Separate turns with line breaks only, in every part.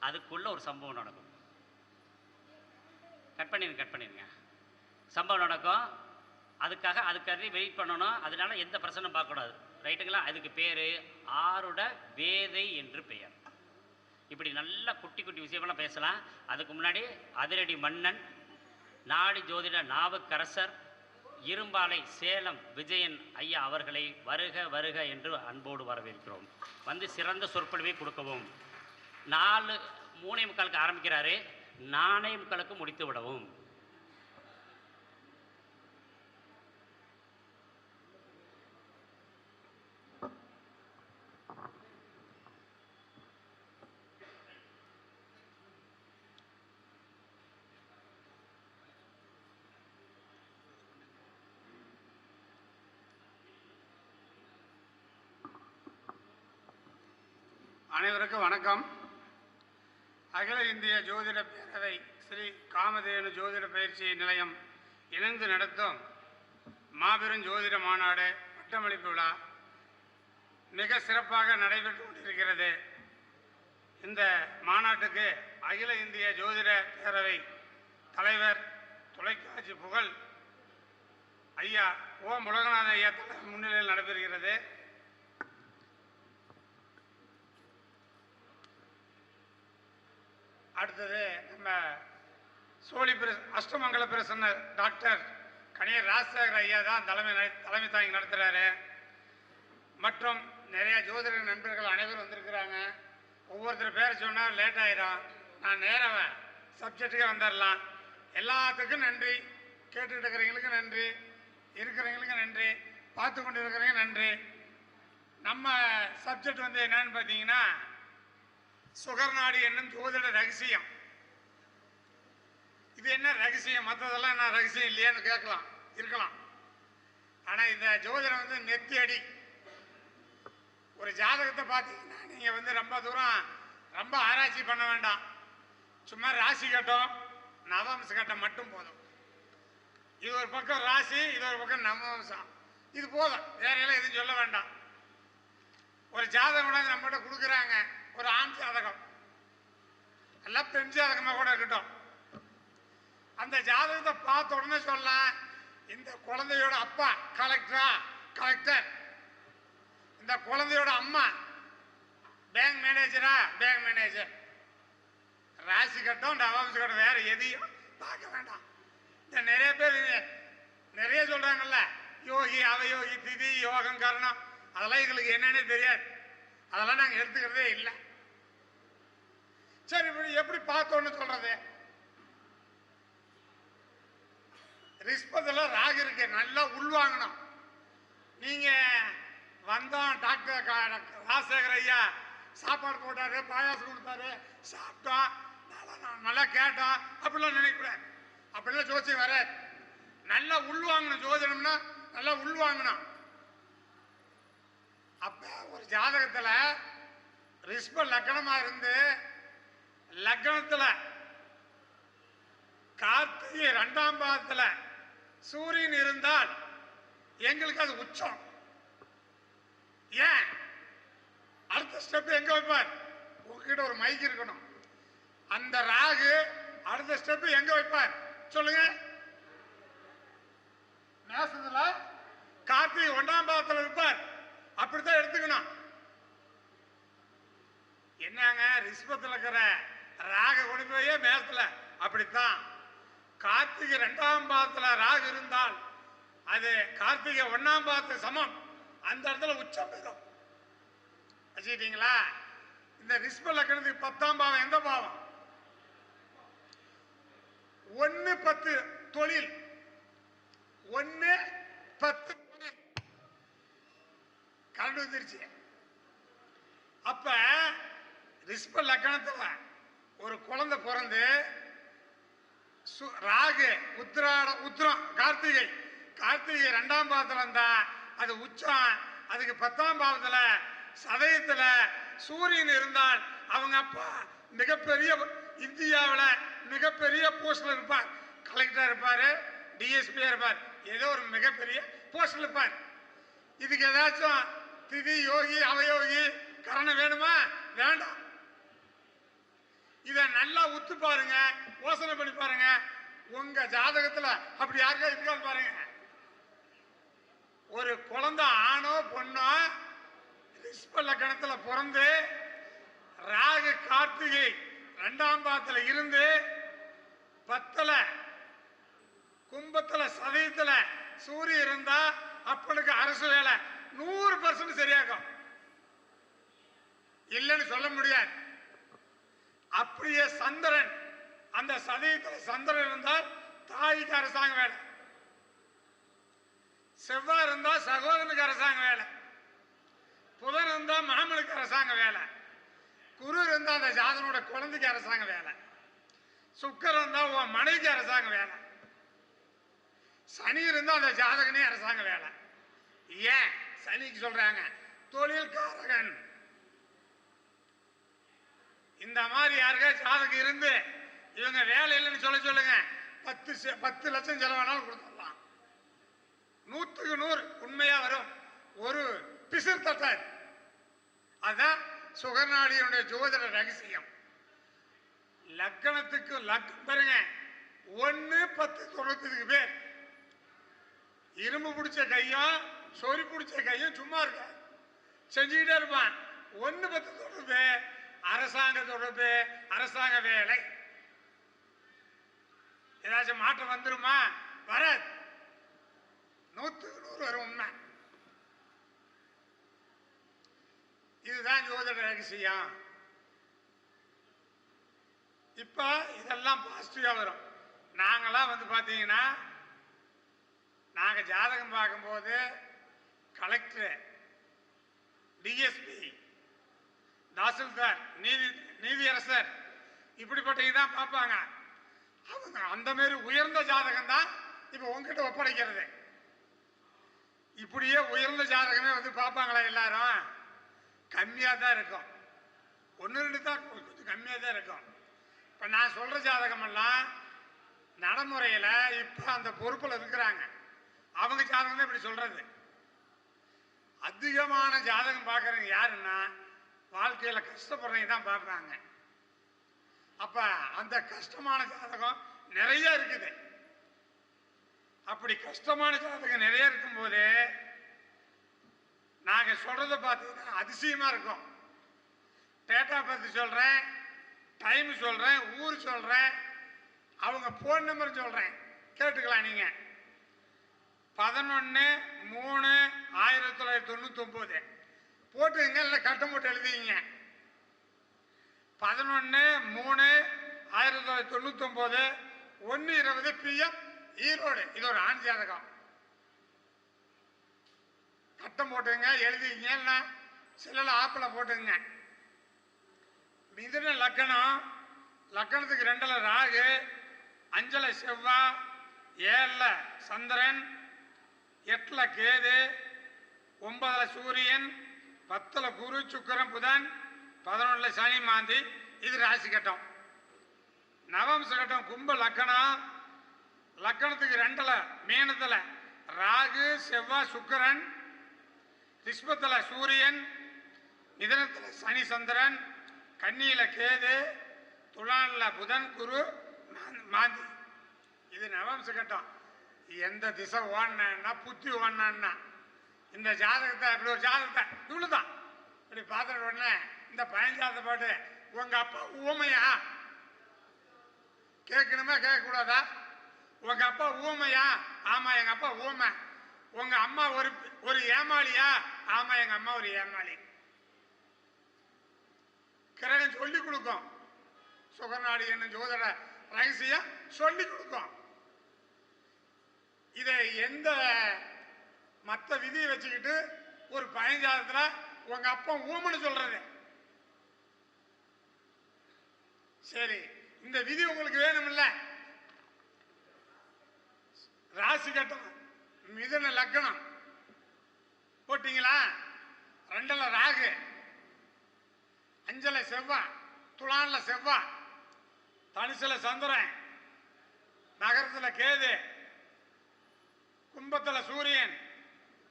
அதுக்குள்ளே ஒரு சம்பவம் நடக்கும். கட் பண்ணிடுங்க கட் பண்ணிருங்க. சம்பவம் நடக்கும். அதுக்காக அதுக்காக வெயிட் பண்ணணும். அதனால எந்த பிரச்சனை பார்க்கக்கூடாது. ரைட்டுங்களா அதுக்கு பேர் ஆருட வேதை என்று பெயர். இப்படி நல்ல குட்டி குட்டி விஷயமெல்லாம் பேசலாம். அதுக்கு முன்னாடி அதிரடி மன்னன் நாடி ஜோதிட நாவுக்கரசர் இரும்பாலை சேலம் விஜயன் ஐயா அவர்களை வருக வருக என்று அன்போடு வரவேற்கிறோம். வந்து சிறந்த சொற்பொழிவை கொடுக்கவும். நாலு மூணே முக்காலுக்கு ஆரம்பிக்கிறாரு. நானே முக்காலுக்கு முடித்து விடவும்.
அனைவருக்கும் வணக்கம். அகில இந்திய ஜோதிட பேரவை ஸ்ரீ காமதேனு ஜோதிட பயிற்சி நிலையம் இணைந்து நடத்தும் மாபெரும் ஜோதிட மாநாடு பட்டமளிப்பு விழா மிக சிறப்பாக நடைபெற்று கொண்டிருக்கிறது. இந்த மாநாட்டுக்கு அகில இந்திய ஜோதிட பேரவை தலைவர் தொலைக்காட்சி புகழ் ஐயா ஓம் உலகநாத ஐயா தலைவர் முன்னிலையில் நடைபெறுகிறது. அடுத்தது நம்ம சோழி பிர அஷ்டமங்கல பிரசன்னர் டாக்டர் கணியர் ராஜசேகர் ஐயா தான் தலைமை தலைமை தாங்கி நடத்துகிறாரு மற்றும் நிறைய ஜோதிட நண்பர்கள் அனைவரும் வந்திருக்கிறாங்க. ஒவ்வொருத்தர் பேர் சொன்னால் லேட் ஆயிரும். நான் நேரம் சப்ஜெக்ட்டுக்கே வந்துடலாம் எல்லாத்துக்கும் நன்றி. கேட்டுக்கிட்டு இருக்கிறவங்களுக்கு நன்றி. இருக்கிறவங்களுக்கு நன்றி. பார்த்து கொண்டு இருக்கிறவங்க நன்றி. நம்ம சப்ஜெக்ட் வந்து என்னன்னு பார்த்தீங்கன்னா சுகர்நாடி என்னும் ஜோதிட ரகசியம். இது என்ன ரகசியம்? மற்றதெல்லாம் என்ன ரகசியம் இல்லையான்னு கேட்கலாம் இருக்கலாம். ஆனால் இந்த ஜோதிடம் வந்து நெத்தி அடி. ஒரு ஜாதகத்தை பார்த்தீங்கன்னா நீங்கள் வந்து ரொம்ப தூரம் ரொம்ப ஆராய்ச்சி பண்ண வேண்டாம். சும்மா ராசி கட்டம் நவம்ச கட்டம் மட்டும் போதும். இது ஒரு பக்கம் ராசி இது ஒரு பக்கம் நவம்சம். இது போதும். வேற எல்லாம் எதுவும் சொல்ல வேண்டாம். ஒரு ஜாதகம் நம்மகிட்ட கொடுக்குறாங்க. ஒரு ஆண் ஜாதகம். எல்லாம் பெண் ஜாதகமாக கூட இருக்கட்டும். அந்த ஜாதகத்தை பார்த்த உடனே சொல்லலாம் இந்த குழந்தையோட அப்பா கலெக்டரா கலெக்டர் இந்த குழந்தையோட அம்மா பேங்க் மேனேஜரா பேங்க் மேனேஜர் ராசி கட்டம் டவாம்ஸ் கட்டம் வேற எதையும் பார்க்க வேண்டாம். இந்த நிறைய பேர் நிறைய சொல்றாங்கல்ல யோகி அவயோகி திதி யோகம் கரணம். அதெல்லாம் எங்களுக்கு என்னன்னு தெரியாது. அதெல்லாம் நாங்கள் எடுத்துக்கிறதே இல்லை. சரி இப்படி எப்படி பார்த்தோன்னு சொல்றது? ரிஸ்பத்தில் ராகு இருக்கு நல்லா உள்வாங்கணும். நீங்க வந்தோம் டாக்டர் க- ராஜசேகர் ஐயா சாப்பாடு போட்டாரு பாயாசம் கொடுத்தாரு சாப்பிட்டோம் நல்லா நல்லா கேட்டோம் அப்படிலாம் நினைக்கூடாது. அப்படிலாம் ஜோசியம் வராது. நல்லா உள்வாங்கணும் ஜோதிடம்னா நல்லா உள்வாங்கணும். அப்ப ஒரு ஜாதகத்துல ரிஷ்ப லக்னமா இருந்து லக்னத்துல கார்த்திகை ரெண்டாம் பாதத்துல சூரியன் இருந்தால் எங்களுக்கு அது உச்சம். ஏன்? அடுத்த ஸ்டெப் எங்க வைப்பார்? உங்ககிட்ட ஒரு மைக் இருக்கணும். அந்த ராகு அடுத்த ஸ்டெப் எங்க வைப்பார்? சொல்லுங்க. மேசத்துல கார்த்திகை ஒன்றாம் பாதத்துல இருப்பார். அப்படித்தான் எடுத்துக்கணும். என்னங்க ரிஷ்பத்தில் இருக்கிற ராக கொண்டு போய் மேசத்துல. அப்படித்தான். கார்த்திகை ரெண்டாம் பாதத்தில் ராகு இருந்தால் அது கார்த்திகை ஒன்னாம் பாதத்து சமம். அந்த இடத்துல உச்சம் பெறும் வச்சுக்கிட்டீங்களா? இந்த ரிஷ்ப லக்கணத்துக்கு பத்தாம் பாவம் எந்த பாவம்? ஒன்னு பத்து தொழில். ஒன்னு பத்து கரண்ட் வந்துருச்சு. அப்ப ரிஷ்ப லக்கணத்துல ஒரு குழந்தை பிறந்து சு- ராகு உத்திராட உத்திரம் கார்த்திகை. கார்த்திகை ரெண்டாம் பாவத்துல இருந்தா அது உச்சம் அதுக்கு பத்தாம் பாவத்துல சதயத்துல சூரியன் இருந்தால் அவங்க அப்பா மிகப்பெரிய இந்தியாவில் மிகப்பெரிய போஸ்டில் இருப்பார். கலெக்டர் இருப்பார் டிஎஸ்பியாக இருப்பார். ஏதோ ஒரு மிகப்பெரிய போஸ்டில் இருப்பார். இதுக்கு ஏதாச்சும் திதி யோகி அவயோகி கரணம் வேணுமா? வேண்டாம். இதை நல்லா உத்து பாருங்க யோசனை பண்ணி பாருங்க. உங்க ஜாதகத்துல அப்படி யாருக்கா இருக்கான்னு பாருங்க. ஒரு குழந்தை ஆணோ பொண்ணோ ரிஷ்ப லக்கணத்துல பிறந்து ராகு கார்த்திகை ரெண்டாம் பாத்துல இருந்து பத்தல கும்பத்துல சதயத்துல சூரியன் இருந்தா அப்பனுக்கு அரசு வேலை. நூறு பர்சன்ட் சரியாகும். இல்லைன்னு சொல்ல முடியாது. அப்படியே சந்திரன் அந்த சதயத்தில் சந்திரன் இருந்தால் தாய்க்கு அரசாங்கம் வேலை. செவ்வாய் இருந்தா சகோதரனுக்கு அரசாங்க வேலை. புதன் இருந்தா மாமனுக்கு அரசாங்க வேலை. குரு இருந்தா அந்த ஜாதனோட குழந்தைக்கு அரசாங்க வேலை. சுக்கர் இருந்தா உன் மனைவிக்கு அரசாங்க வேலை. சனி இருந்தா அந்த ஜாதகனே அரசாங்க வேலை. ஏன்? சனிக்கு சொல்றாங்க தொழில்காரகன். இந்த மாதிரி யாருக்கா சாதகம் இருந்து இவங்க வேலை இல்லைன்னு சொல்ல சொல்லுங்க. பத்து பத்து லட்சம் செலவானாலும் கொடுத்துடலாம். நூற்றுக்கு நூறு உண்மையா வரும். ஒரு பிசு தட்டாது அதான் சுகர்நாடியனுடைய ஜோதிட ரகசியம். லக்கணத்துக்கு லக் பாருங்க ஒன்னு பத்து தொண்ணூத்ததுக்கு பேர். இரும்பு பிடிச்ச கையும் சொறி பிடிச்ச கையும் சும்மா இருக்க? செஞ்சுக்கிட்டே இருப்பான். ஒன்று பத்து தொடர்பு அரசாங்க தொடர்பு அரசாங்க வேலை. ஏதாச்சும் மாற்றம் வந்துருமா? வராது. நூற்றுக்கு நூறு வரும் உண்மை. இதுதான் ஜோதிட ரகசியம். இப்ப இதெல்லாம் பாசிட்டிவா வரும். நாங்கெல்லாம் வந்து பார்த்தீங்கன்னா நாங்கள் ஜாதகம் பார்க்கும்போது கலெக்டர் டிஎஸ்பி தாசில்தார் நீதி நீதியரசர் இப்படிப்பட்ட தான் பார்ப்பாங்க. அவங்க அந்த மாதிரி உயர்ந்த ஜாதகம் தான் இப்போ உங்ககிட்ட ஒப்படைக்கிறது. இப்படியே உயர்ந்த ஜாதகமே வந்து பார்ப்பாங்களா எல்லாரும்? கம்மியாக தான் இருக்கும். ஒன்று ரெண்டு தான் கொஞ்சம் கம்மியாக தான் இருக்கும். இப்போ நான் சொல்கிற ஜாதகமெல்லாம் நடைமுறையில் இப்போ அந்த பொறுப்பில் இருக்கிறாங்க. அவங்க ஜாதகம் தான் இப்படி சொல்கிறது அதிகமான ஜாதகம் பார்க்குறவங்க யாருன்னா வாழ்க்கையில் கஷ்டப்படுறவங்க தான் பார்ப்பாங்க அப்போ அந்த கஷ்டமான ஜாதகம் நிறைய இருக்குது. அப்படி கஷ்டமான ஜாதகம் நிறைய இருக்கும்போது நாங்க சொல்றத பார்த்தீங்கன்னா அதிசயமா இருக்கும். டேட்டா பத்தி சொல்றேன் டைம் சொல்றேன் ஊர் சொல்றேன் அவங்க போன் நம்பர் சொல்றேன். கேட்டுக்கலாம் நீங்க. பதினொன்று மூணு ஆயிரத்தி தொள்ளாயிரத்தி தொண்ணூத்தி ஒன்பது போட்டுங்க இல்லை கட்டம் போட்டு எழுதிங்க பதினொன்று மூணு ஆயிரத்தி தொள்ளாயிரத்தி தொண்ணூத்தி ஒன்று இருபது பிஎம் ஈரோடு. இது ஒரு ஆண் ஜாதகம். கட்டம் போட்டுங்க எழுதிங்க இல்லை சில ஆப்பில் போட்டுங்க மிதுன லக்கணம் லக்கணத்துக்கு ரெண்டில் ராகு அஞ்சலை செவ்வாய் ஏழில் சந்திரன் எட்டுல கேது ஒன்பதுல சூரியன் பத்துல குரு சுக்கிரன் புதன் பதினொன்றுல சனி மாந்தி. இது ராசி கட்டம். நவம்ச கட்டம் கும்ப லக்கணம் லக்கணத்துக்கு ரெண்டுல மீனத்துல ராகு செவ்வாய் சுக்கிரன். ரிஷ்பத்துல சூரியன் மிதனத்துல சனி சந்திரன். கன்னியில கேது துலான்ல புதன் குரு மாந்தி. இது நவம்ச கட்டம். எந்த திசை ஓடனா புத்தி ஓடனா இந்த ஜாதகத்தை இப்படி ஒரு ஜாதகத்தை இவ்வளவுதான். இப்படி பார்த்துட்டு உடனே இந்த பயஞ்சாத பாட்டு உங்க அப்பா ஊமையா? கேட்கணுமா கேட்கக்கூடாதா? உங்க அப்பா ஊமையா? ஆமா எங்க அப்பா ஊமை. உங்க அம்மா ஒரு ஒரு ஏமாளியா? ஆமா எங்க அம்மா ஒரு ஏமாளி. கிரகம் சொல்லி கொடுக்கும். சுகநாடி என்ன ஜோதிட ரகசியம் சொல்லி கொடுக்கும். இதை எந்த மற்ற விதியை வச்சுக்கிட்டு ஒரு பயஞ்சாதத்தில் உங்க அப்பா ஊமன்னு சொல்றது. சரி இந்த விதி உங்களுக்கு வேணும்ல? ராசி கட்டம் மிதுன லக்கணம் போட்டீங்களா? ரெண்டல ராகு அஞ்சல செவ்வாய் துளான்ல செவ்வாய் தனிசல சந்திரன் நகரத்துல கேது. கும்பத்துல சூரியன்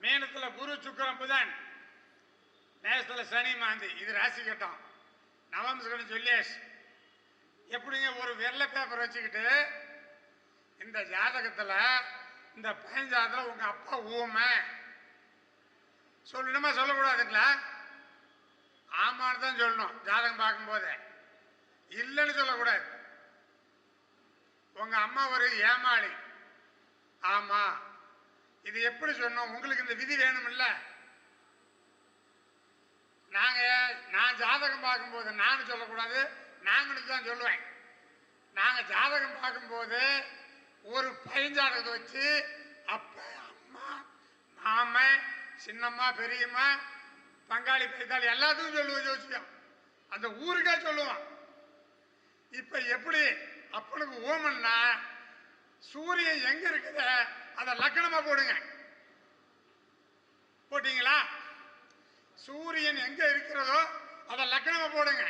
மீனத்துல குரு சுக்கரம் புதன். நேசத்துல சனி மாந்தி. இது ராசி கட்டம். நவம்சகன் சொல்லியேஷ் எப்படிங்க ஒரு வெள்ளை பேப்பர் வச்சுக்கிட்டு இந்த ஜாதகத்துல இந்த பயஞ்சாதத்துல உங்க அப்பா ஊமை? சொல்லணுமா சொல்லக்கூடாதுங்களா? ஆமான்னு தான் சொல்லணும் ஜாதகம் பார்க்கும்போது. இல்லைன்னு சொல்லக்கூடாது. உங்க அம்மா ஒரு ஏமாளி. இது எப்படி சொன்னோம்? உங்களுக்கு இந்த விதி வேணுமில்ல. நாங்க நான் ஜாதகம் பார்க்கும்போது நானும் சொல்லக்கூடாது நாங்களும் தான் சொல்லுவேன். நாங்க ஜாதகம் பார்க்கும்போது ஒரு பயஞ்சாதகத்தை வச்சு அப்ப அம்மா மாம சின்னம்மா பெரியம்மா பங்காளி பைத்தாளி எல்லாத்துக்கும் சொல்லுவோம் ஜோசியம். அந்த ஊருக்கே சொல்லுவான் இப்ப எப்படி? அப்பனுக்கு ஓமன்னா சூரியன் எங்க இருக்குது? அதை லக்கணமா போடுங்க. போட்டீங்களா? சூரியன் எங்க இருக்கிறதோ அதை லக்கணமா போடுங்க.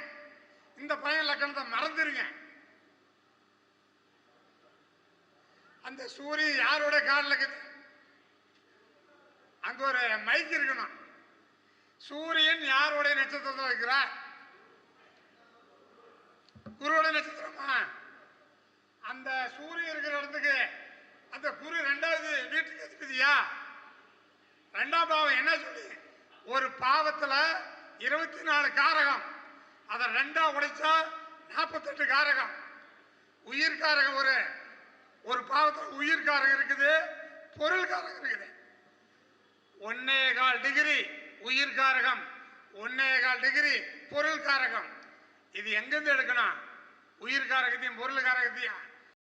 இந்த பையன் லக்கணத்தை மறந்துருங்க. அந்த சூரியன் யாரோட காலில் இருக்குது? அங்க ஒரு மைக் இருக்கணும். சூரியன் யாரோட நட்சத்திரத்தில் இருக்கிறார்? குருவோட நட்சத்திரமா? அந்த சூரியன் இருக்கிற இடத்துக்கு அந்த குரு ரெண்டாவது வீட்டுக்கு அதிபதியா ரெண்டாம் பாவம் என்ன சொல்லி? ஒரு பாவத்துல இருபத்தி நாலு காரகம். அதை ரெண்டா உடைச்சா நாற்பத்தெட்டு காரகம். உயிர் காரகம் ஒரு ஒரு பாவத்தில் உயிர் காரகம் இருக்குது பொருள் காரகம் இருக்குது. ஒன்னே கால் டிகிரி உயிர் காரகம் ஒன்னே கால் டிகிரி பொருள் காரகம் இது எங்கிருந்து எடுக்கணும்? உயிர் காரகத்தையும் பொருள் காரகத்தையும்